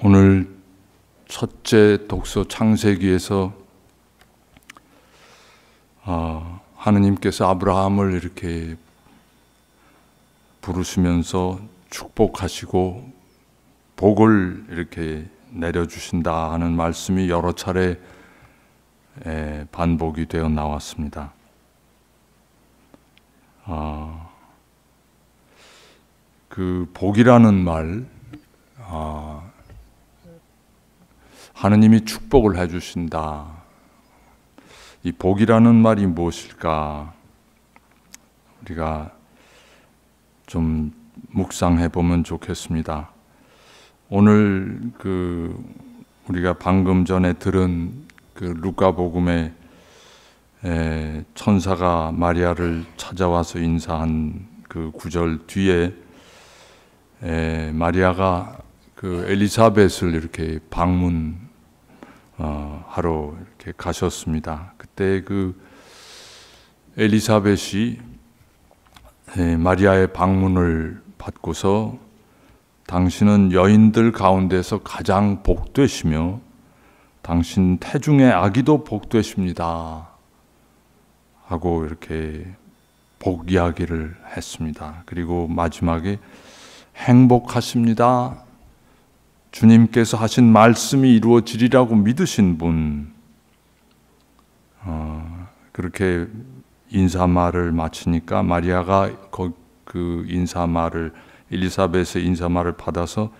오늘 첫째 독서 창세기에서 어, 하느님께서 아브라함을 이렇게 부르시면서 축복하시고 복을 이렇게 내려주신다 하는 말씀이 여러 차례 반복이 되어 나왔습니다. 어, 그 복이라는 말, 어, 하느님이 축복을 해 주신다. 이 복이라는 말이 무엇일까? 우리가 좀 묵상해 보면 좋겠습니다. 오늘 그 우리가 방금 전에 들은 그 루카복음의 천사가 마리아를 찾아와서 인사한 그 구절 뒤에 마리아가 그 엘리사벳을 이렇게 방문 어, 하러 이렇게 가셨습니다. 그때 그 엘리사벳이 예, 마리아의 방문을 받고서 당신은 여인들 가운데서 가장 복되시며 당신 태중의 아기도 복되십니다. 하고 이렇게 복 이야기를 했습니다. 그리고 마지막에 행복하십니다. 주님께서 하신 말씀이 이루어지리라고 믿으신 분, 어, 그렇게 인사말을 마치니까 마리아가 그 인사말을 엘리사벳의 인사말을 받아서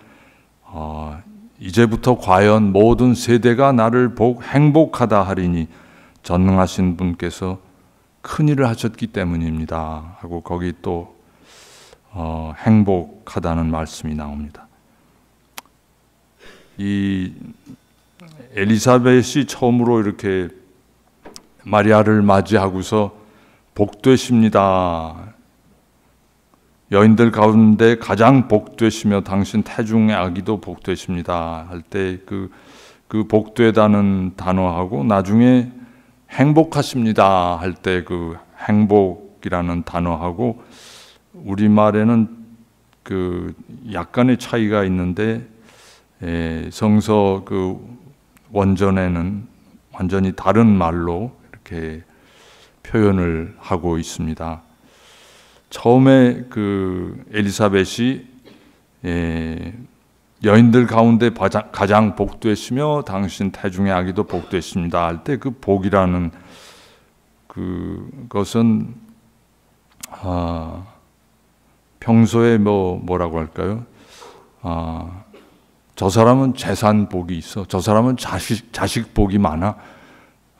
어, 이제부터 과연 모든 세대가 나를 복 행복하다 하리니 전능하신 분께서 큰 일을 하셨기 때문입니다. 하고 거기 또 어, 행복하다는 말씀이 나옵니다. 이 엘리사벳이 처음으로 이렇게 마리아를 맞이하고서 복되십니다. 여인들 가운데 가장 복되시며 당신 태중의 아기도 복되십니다. 할 때 그, 그 복되다는 단어하고 나중에 행복하십니다. 할 때 그 행복이라는 단어하고 우리 말에는 그 약간의 차이가 있는데 예, 성서 그 원전에는 완전히 다른 말로 이렇게 표현을 하고 있습니다. 처음에 그 엘리사벳이 예, 여인들 가운데 가장 복되시며 당신 태중의 아기도 복되십니다 할 때 그 복이라는 그것은 아, 평소에 뭐 뭐라고 할까요? 아, 저 사람은 재산 복이 있어. 저 사람은 자식, 자식 복이 많아.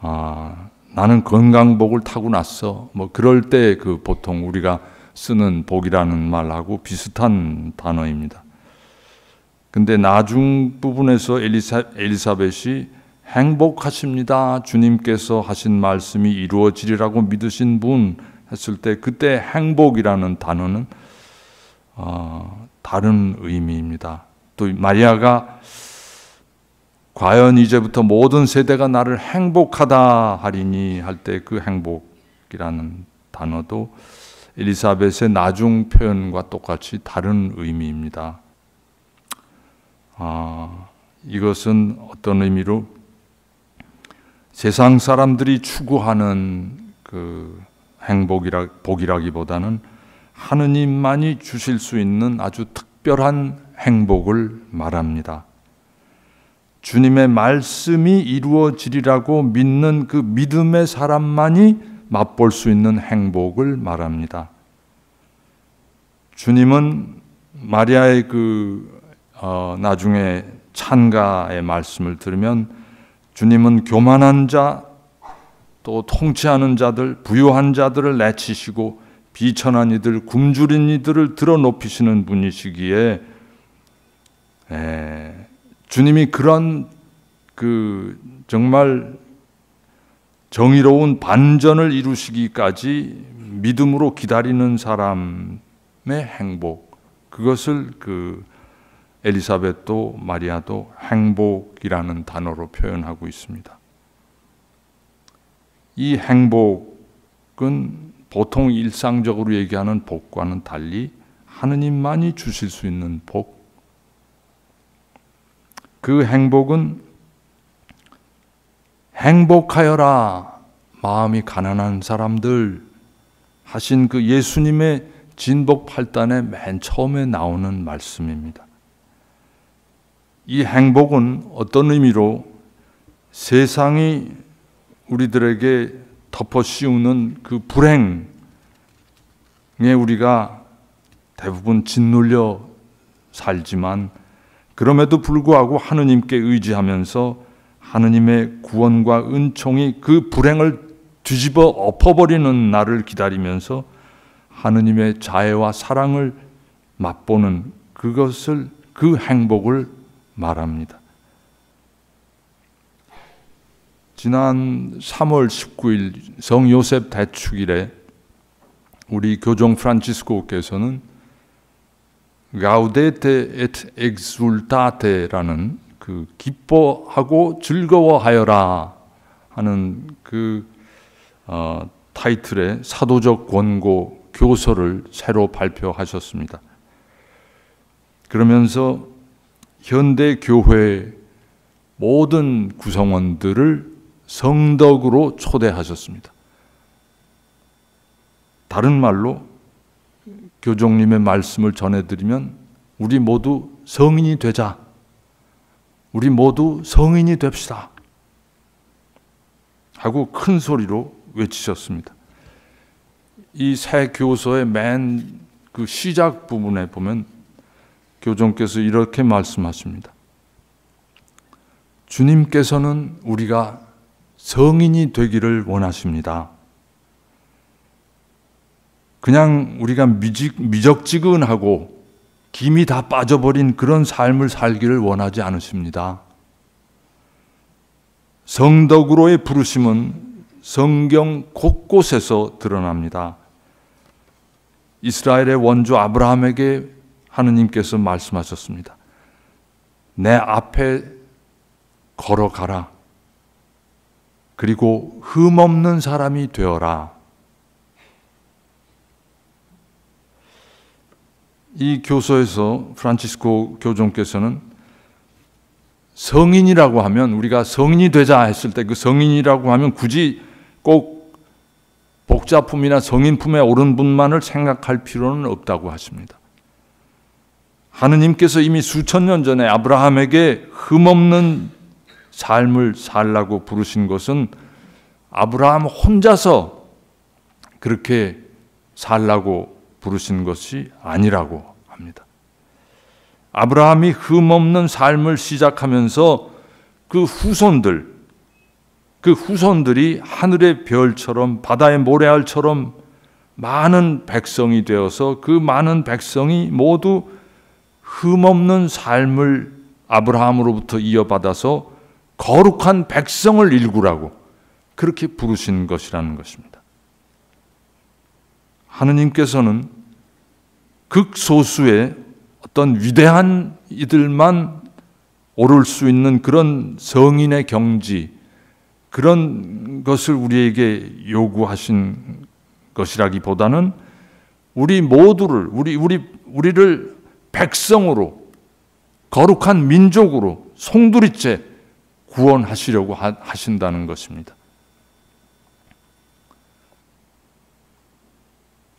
아, 나는 건강 복을 타고났어. 뭐 그럴 때 그 보통 우리가 쓰는 복이라는 말하고 비슷한 단어입니다. 근데 나중 부분에서 엘리사, 엘리사벳이 행복하십니다. 주님께서 하신 말씀이 이루어지리라고 믿으신 분 했을 때 그때 행복이라는 단어는 어, 다른 의미입니다. 또 마리아가 과연 이제부터 모든 세대가 나를 행복하다 하리니 할 때 그 행복이라는 단어도 엘리사벳의 나중 표현과 똑같이 다른 의미입니다. 아, 이것은 어떤 의미로 세상 사람들이 추구하는 그 행복이라 복이라기보다는 하느님만이 주실 수 있는 아주 특별한 행복을 말합니다. 주님의 말씀이 이루어지리라고 믿는 그 믿음의 사람만이 맛볼 수 있는 행복을 말합니다. 주님은 마리아의 그 어, 나중에 찬가의 말씀을 들으면 주님은 교만한 자, 또 통치하는 자들, 부유한 자들을 내치시고 비천한 이들, 굶주린 이들을 들어 높이시는 분이시기에 에, 예. 주님이 그런 그 정말 정의로운 반전을 이루시기까지 믿음으로 기다리는 사람의 행복 그것을 그 엘리사벳도 마리아도 행복이라는 단어로 표현하고 있습니다. 이 행복은 보통 일상적으로 얘기하는 복과는 달리 하느님만이 주실 수 있는 복, 그 행복은 행복하여라 마음이 가난한 사람들 하신 그 예수님의 진복 8단의 맨 처음에 나오는 말씀입니다. 이 행복은 어떤 의미로 세상이 우리들에게 덮어 씌우는 그 불행에 우리가 대부분 짓눌려 살지만 그럼에도 불구하고 하느님께 의지하면서 하느님의 구원과 은총이 그 불행을 뒤집어 엎어버리는 날을 기다리면서 하느님의 자애와 사랑을 맛보는 그것을 그 행복을 말합니다. 지난 3월 19일 성 요셉 대축일에 우리 교종 프란치스코께서는 가우데테 에트 엑술타테라는 그 기뻐하고 즐거워하여라 하는 그 어, 타이틀의 사도적 권고 교서를 새로 발표하셨습니다. 그러면서 현대 교회 모든 구성원들을 성덕으로 초대하셨습니다. 다른 말로 교종님의 말씀을 전해드리면 우리 모두 성인이 되자. 우리 모두 성인이 됩시다. 하고 큰 소리로 외치셨습니다. 이 새 교서의 맨 그 시작 부분에 보면 교종께서 이렇게 말씀하십니다. 주님께서는 우리가 성인이 되기를 원하십니다. 그냥 우리가 미직, 미적지근하고 김이 다 빠져버린 그런 삶을 살기를 원하지 않으십니다. 성덕으로의 부르심은 성경 곳곳에서 드러납니다. 이스라엘의 원조 아브라함에게 하느님께서 말씀하셨습니다. 내 앞에 걸어가라. 그리고 흠없는 사람이 되어라. 이 교서에서 프란치스코 교종께서는 성인이라고 하면 우리가 성인이 되자 했을 때 그 성인이라고 하면 굳이 꼭 복자품이나 성인품에 오른 분만을 생각할 필요는 없다고 하십니다. 하느님께서 이미 수천 년 전에 아브라함에게 흠없는 삶을 살라고 부르신 것은 아브라함 혼자서 그렇게 살라고 부르신 것이 아니라고 합니다. 아브라함이 흠없는 삶을 시작하면서 그 후손들, 그 후손들이 하늘의 별처럼 바다의 모래알처럼 많은 백성이 되어서 그 많은 백성이 모두 흠없는 삶을 아브라함으로부터 이어받아서 거룩한 백성을 일구라고 그렇게 부르신 것이라는 것입니다. 하느님께서는 극소수의 어떤 위대한 이들만 오를 수 있는 그런 성인의 경지, 그런 것을 우리에게 요구하신 것이라기보다는 우리 모두를, 우리, 우리, 우리를 백성으로, 거룩한 민족으로, 송두리째 구원하시려고 하신다는 것입니다.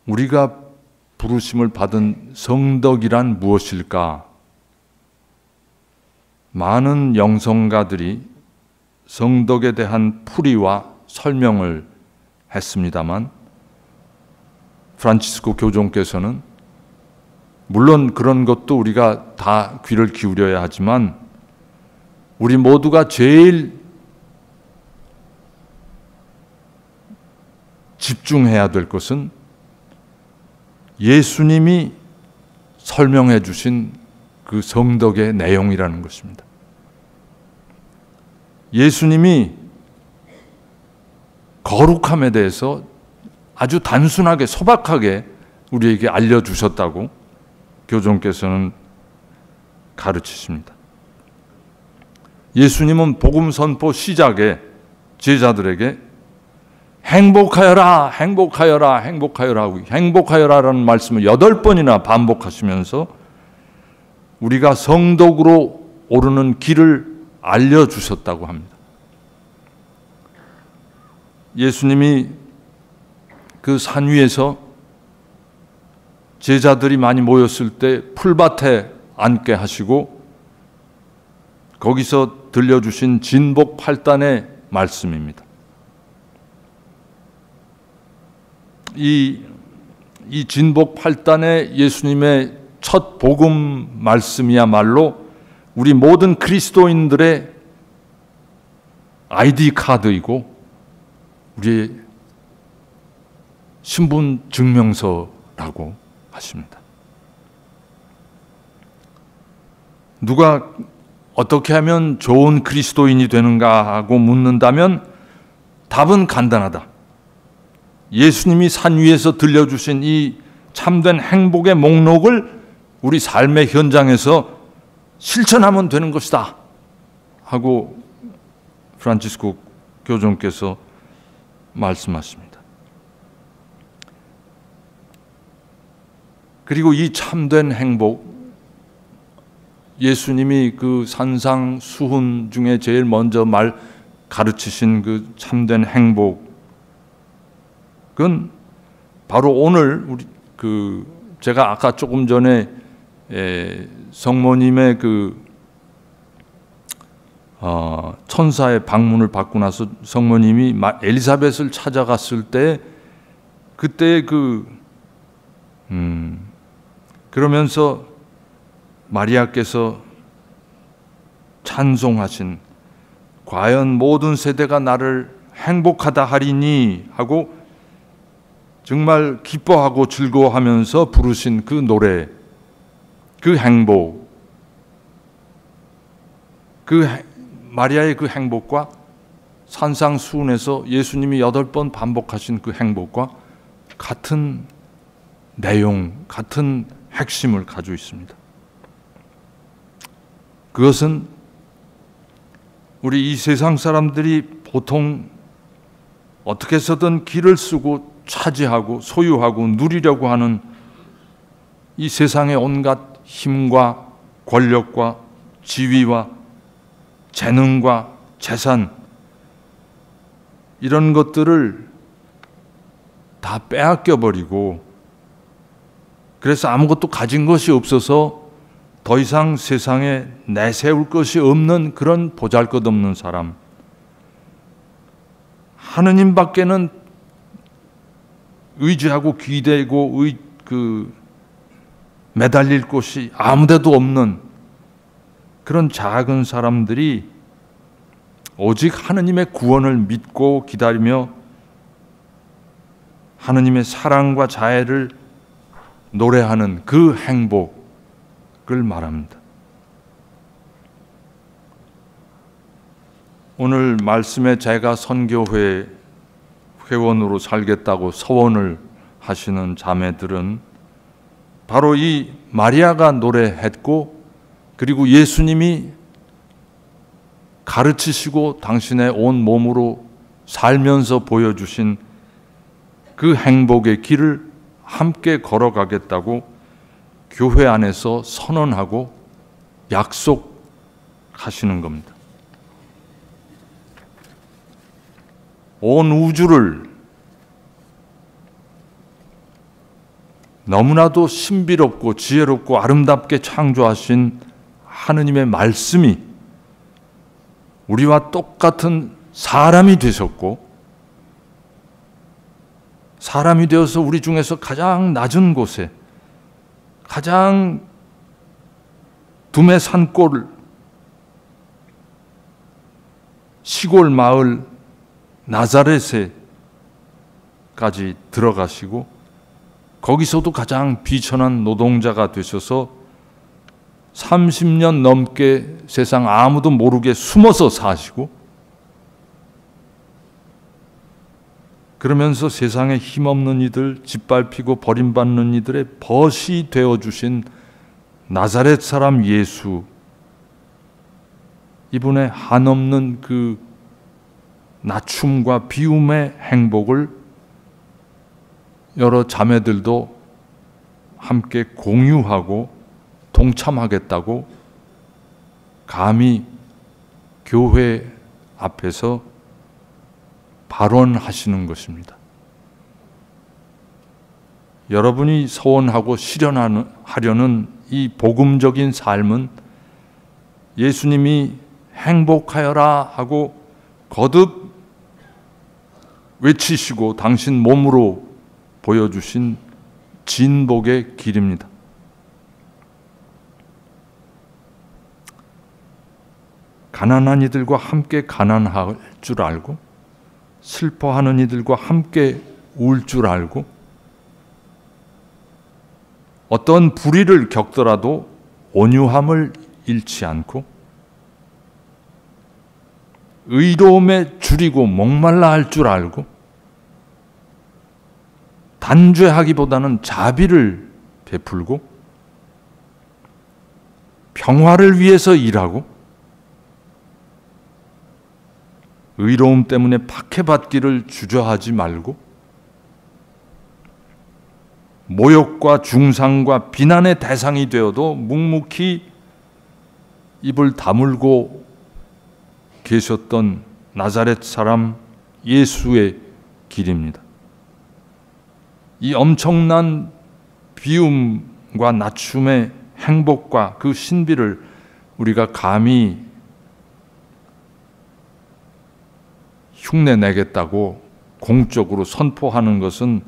우리가 부르심을 받은 성덕이란 무엇일까? 많은 영성가들이 성덕에 대한 풀이와 설명을 했습니다만 프란치스코 교종께서는 물론 그런 것도 우리가 다 귀를 기울여야 하지만 우리 모두가 제일 집중해야 될 것은 예수님이 설명해 주신 그 성덕의 내용이라는 것입니다. 예수님이 거룩함에 대해서 아주 단순하게 소박하게 우리에게 알려주셨다고 교종께서는 가르치십니다. 예수님은 복음 선포 시작에 제자들에게 행복하여라, 행복하여라, 행복하여라, 행복하여라라는 말씀을 여덟 번이나 반복하시면서 우리가 성덕으로 오르는 길을 알려주셨다고 합니다. 예수님이 그 산 위에서 제자들이 많이 모였을 때 풀밭에 앉게 하시고 거기서 들려주신 진복 8단의 말씀입니다. 이, 이 진복 8단의 예수님의 첫 복음 말씀이야말로 우리 모든 그리스도인들의 아이디 카드이고 우리의 신분 증명서라고 하십니다. 누가 어떻게 하면 좋은 그리스도인이 되는가 하고 묻는다면 답은 간단하다. 예수님이 산 위에서 들려주신 이 참된 행복의 목록을 우리 삶의 현장에서 실천하면 되는 것이다. 하고 프란치스코 교종께서 말씀하십니다. 그리고 이 참된 행복, 예수님이 그 산상 수훈 중에 제일 먼저 말 가르치신 그 참된 행복, 그건 바로 오늘 우리 그 제가 아까 조금 전에 에, 성모님의 그 어, 천사의 방문을 받고 나서 성모님이 엘리사벳을 찾아갔을 때 그때 그 음, 그러면서 마리아께서 찬송하신 과연 모든 세대가 나를 행복하다 하리니? 하고 정말 기뻐하고 즐거워하면서 부르신 그 노래, 그 행복, 그 마리아의 그 행복과 산상수훈에서 예수님이 여덟 번 반복하신 그 행복과 같은 내용, 같은 핵심을 가지고 있습니다. 그것은 우리 이 세상 사람들이 보통 어떻게 해서든 길을 쓰고 차지하고 소유하고 누리려고 하는 이 세상의 온갖 힘과 권력과 지위와 재능과 재산 이런 것들을 다 빼앗겨 버리고 그래서 아무것도 가진 것이 없어서 더 이상 세상에 내세울 것이 없는 그런 보잘 것 없는 사람. 하느님 밖에는 의지하고 기대고 의, 그 매달릴 곳이 아무데도 없는 그런 작은 사람들이 오직 하느님의 구원을 믿고 기다리며 하느님의 사랑과 자애를 노래하는 그 행복을 말합니다. 오늘 말씀에 제가 선교회 회원으로 살겠다고 서원을 하시는 자매들은 바로 이 마리아가 노래했고 그리고 예수님이 가르치시고 당신의 온 몸으로 살면서 보여주신 그 행복의 길을 함께 걸어가겠다고 교회 안에서 선언하고 약속하시는 겁니다. 온 우주를 너무나도 신비롭고 지혜롭고 아름답게 창조하신 하느님의 말씀이 우리와 똑같은 사람이 되셨고 사람이 되어서 우리 중에서 가장 낮은 곳에 가장 두메 산골 시골 마을 나자렛에까지 들어가시고 거기서도 가장 비천한 노동자가 되셔서 30년 넘게 세상 아무도 모르게 숨어서 사시고 그러면서 세상에 힘없는 이들, 짓밟히고 버림받는 이들의 벗이 되어 주신 나사렛 사람 예수. 이분의 한없는 그 낮춤과 비움의 행복을 여러 자매들도 함께 공유하고 동참하겠다고 감히 교회 앞에서 발언하시는 것입니다. 여러분이 서원하고 실현하려는 이 복음적인 삶은 예수님이 행복하여라 하고 거듭 외치시고 당신 몸으로 보여주신 진복의 길입니다. 가난한 이들과 함께 가난할 줄 알고 슬퍼하는 이들과 함께 울 줄 알고 어떤 불의를 겪더라도 온유함을 잃지 않고 의로움에 줄이고 목말라 할 줄 알고 단죄하기보다는 자비를 베풀고 평화를 위해서 일하고 의로움 때문에 박해받기를 주저하지 말고 모욕과 중상과 비난의 대상이 되어도 묵묵히 입을 다물고 계셨던 나자렛 사람 예수의 길입니다. 이 엄청난 비움과 낮춤의 행복과 그 신비를 우리가 감히 흉내 내겠다고 공적으로 선포하는 것은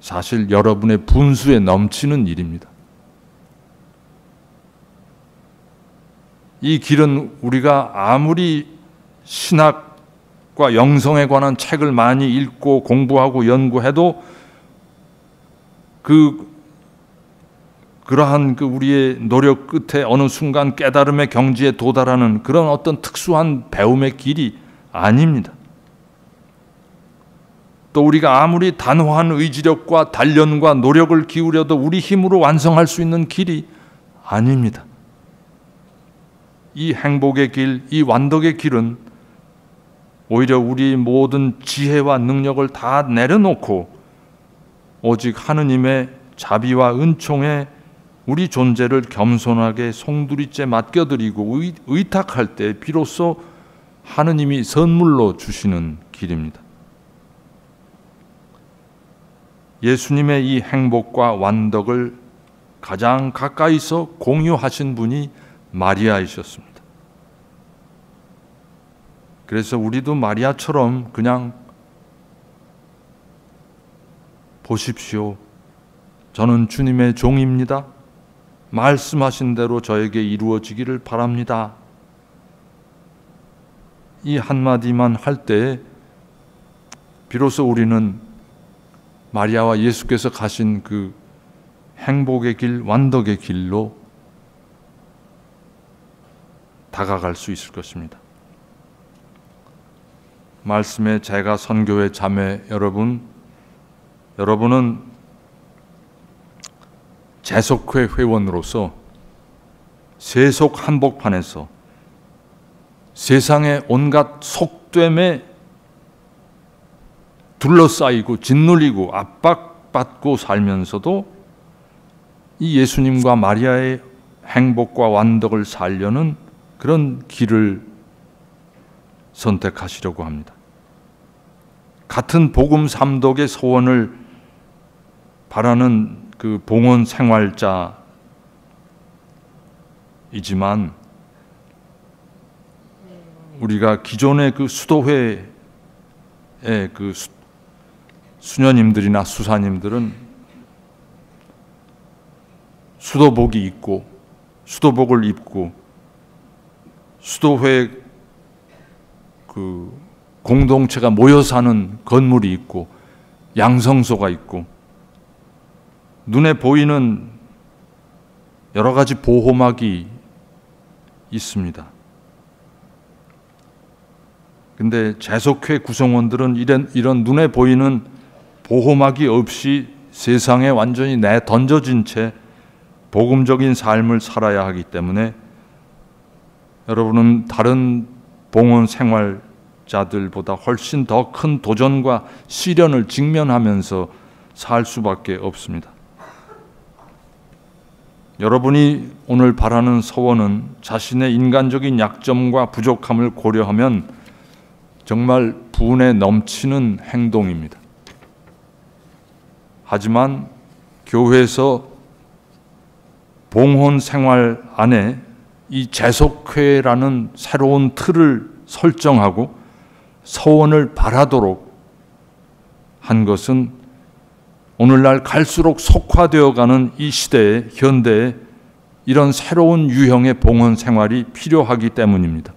사실 여러분의 분수에 넘치는 일입니다. 이 길은 우리가 아무리 신학과 영성에 관한 책을 많이 읽고 공부하고 연구해도 그 그러한 그 우리의 노력 끝에 어느 순간 깨달음의 경지에 도달하는 그런 어떤 특수한 배움의 길이 아닙니다. 또 우리가 아무리 단호한 의지력과 단련과 노력을 기울여도 우리 힘으로 완성할 수 있는 길이 아닙니다. 이 행복의 길, 이 완덕의 길은 오히려 우리 모든 지혜와 능력을 다 내려놓고 오직 하느님의 자비와 은총에 우리 존재를 겸손하게 송두리째 맡겨드리고 의탁할 때 비로소 하느님이 선물로 주시는 길입니다. 예수님의 이 행복과 완덕을 가장 가까이서 공유하신 분이 마리아이셨습니다. 그래서 우리도 마리아처럼 그냥 보십시오. 저는 주님의 종입니다. 말씀하신 대로 저에게 이루어지기를 바랍니다. 이 한마디만 할 때 비로소 우리는 마리아와 예수께서 가신 그 행복의 길, 완덕의 길로 다가갈 수 있을 것입니다. 말씀에 제가 선교회 자매 여러분, 여러분은 재속회 회원으로서 세속 한복판에서 세상의 온갖 속됨에 둘러싸이고 짓눌리고 압박받고 살면서도 이 예수님과 마리아의 행복과 완덕을 살려는 그런 길을 선택하시려고 합니다. 같은 복음 삼독의 소원을 바라는 그 봉헌 생활자이지만 우리가 기존의 그 수도회의 그 수녀님들이나 수사님들은 수도복이 있고 수도복을 입고 수도회 그 공동체가 모여 사는 건물이 있고 양성소가 있고 눈에 보이는 여러 가지 보호막이 있습니다. 근데 재속회 구성원들은 이런, 이런 눈에 보이는 보호막이 없이 세상에 완전히 내 던져진 채 복음적인 삶을 살아야 하기 때문에 여러분은 다른 봉헌 생활 자들보다 훨씬 더 큰 도전과 시련을 직면하면서 살 수밖에 없습니다. 여러분이 오늘 바라는 서원은 자신의 인간적인 약점과 부족함을 고려하면 정말 분에 넘치는 행동입니다. 하지만 교회에서 봉헌 생활 안에 이 재속회라는 새로운 틀을 설정하고 서원을 바라도록 한 것은 오늘날 갈수록 속화되어 가는 이 시대에 현대에 이런 새로운 유형의 봉헌 생활이 필요하기 때문입니다.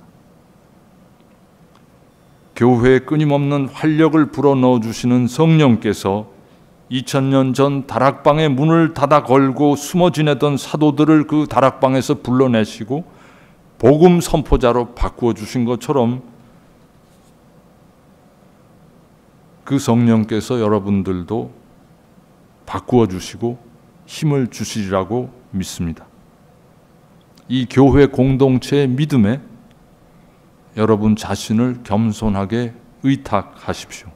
교회에 끊임없는 활력을 불어넣어 주시는 성령께서 2000년 전 다락방의 문을 닫아 걸고 숨어 지내던 사도들을 그 다락방에서 불러내시고 복음 선포자로 바꾸어 주신 것처럼 그 성령께서 여러분들도 바꾸어 주시고 힘을 주시리라고 믿습니다. 이 교회 공동체의 믿음에 여러분 자신을 겸손하게 의탁하십시오.